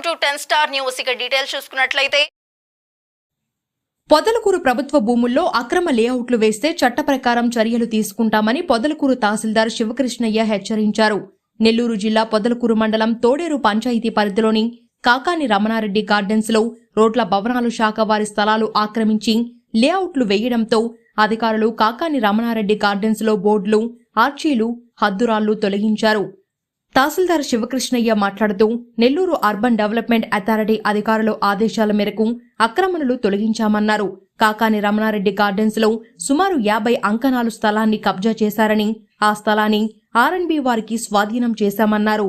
Welcome to Ten Star News. ఇక details చూసుకున్నట్లయితే పొదలకూరు ప్రభుత్వ భూముల్లో అక్రమ లేఅవుట్లు వేస్తే చట్ట ప్రకారం చర్యలు తీసుకుంటామని పొదలకూరు తహసీల్దార్ శివకృష్ణయ్య హెచ్చరించారు. నెల్లూరు జిల్లా పొదలకూరు మండలం తోడేరు పంచాయతీ పరిధిలోని కాకాని రమణారెడ్డి గార్డెన్స్లో రోడ్ల భవనాలు శాఖ వారి స్థలాలు ఆక్రమించి లేఅవుట్లు వేయడంతో అధికారులు కాకాని రమణారెడ్డి గార్డెన్స్లో బోర్డులు ఆర్చీలు హద్దురాళ్ళు తొలగించారు. తహసీల్దార్ శివకృష్ణయ్య మాట్లాడుతూ నెల్లూరు అర్బన్ డెవలప్మెంట్ అథారిటీ అధికారుల ఆదేశాల మేరకు అక్రమణలు తొలగించామన్నారు. కాకాని రమణారెడ్డి గార్డెన్స్లో సుమారు యాభై అంకణాలు స్థలాన్ని కబ్జా చేశారని ఆ స్థలాన్ని ఆర్ఎన్బి వారికి స్వాధీనం చేశామన్నారు.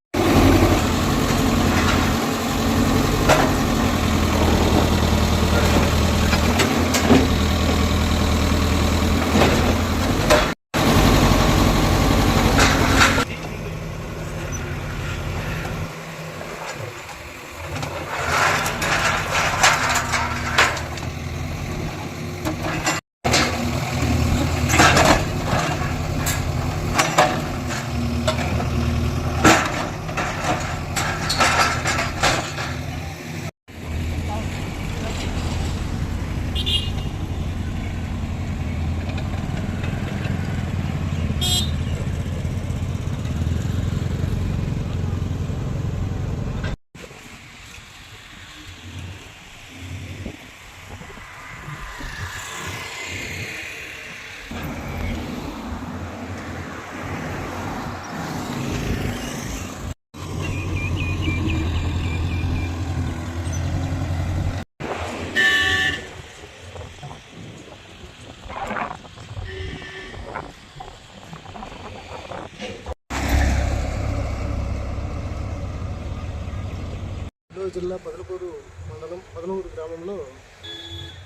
నెల్లూరు జిల్లా పదలకూరు మండలం పదలూరు గ్రామంలో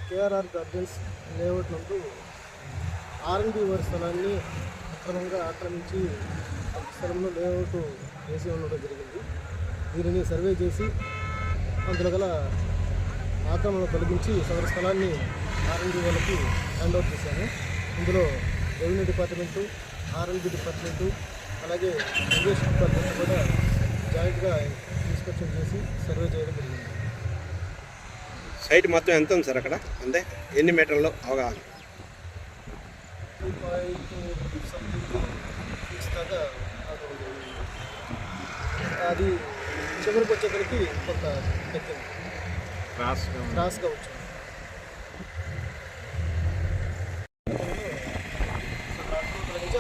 కేఆర్ఆర్ గార్డెన్స్ లేఅవుట్ నందు ఆర్ఎన్బి వారి స్థలాన్ని అక్రమంగా ఆక్రమించి ఆ స్థలంలో లేఅవుట్ వేసి ఉండడం జరిగింది. దీనిని సర్వే చేసి అందులో గల ఆక్రమణ తొలగించి సదరు స్థలాన్ని ఆర్ఎన్బి వాళ్ళకి హ్యాండ్ ఓవర్ చేశాను ఇందులో రెవెన్యూ డిపార్ట్మెంటు ఆర్ఎన్బి డిపార్ట్మెంటు అలాగే ఇరిగేషన్ డిపార్ట్మెంట్ కూడా జాయింట్గా చేసి సర్వే చేయడం జరిగింది. సైట్ మొత్తం ఎంత ఉంది సార్ అక్కడ? అంతే ఎన్ని మీటర్లు అవగాహన? అది చివరికి వచ్చేసరికి కొంత తగ్గింది క్రాస్గా వచ్చింది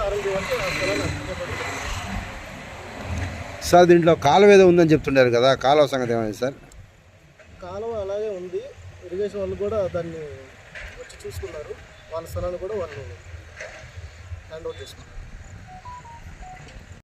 ఆరోగ్య వరకు ఆ స్థలాన్ని. సార్ దీంట్లో కాలువ ఏదో ఉందని చెప్తుండారు కదా కాలువ సంగతి ఏమైంది సార్? కాలువ అలాగే ఉంది. ఇరిగేషన్ వాళ్ళు కూడా దాన్ని వచ్చి చూసుకున్నారు. వాళ్ళ స్థలాన్ని కూడా వాళ్ళు హ్యాండ్ ఓవర్ చేసుకున్నారు.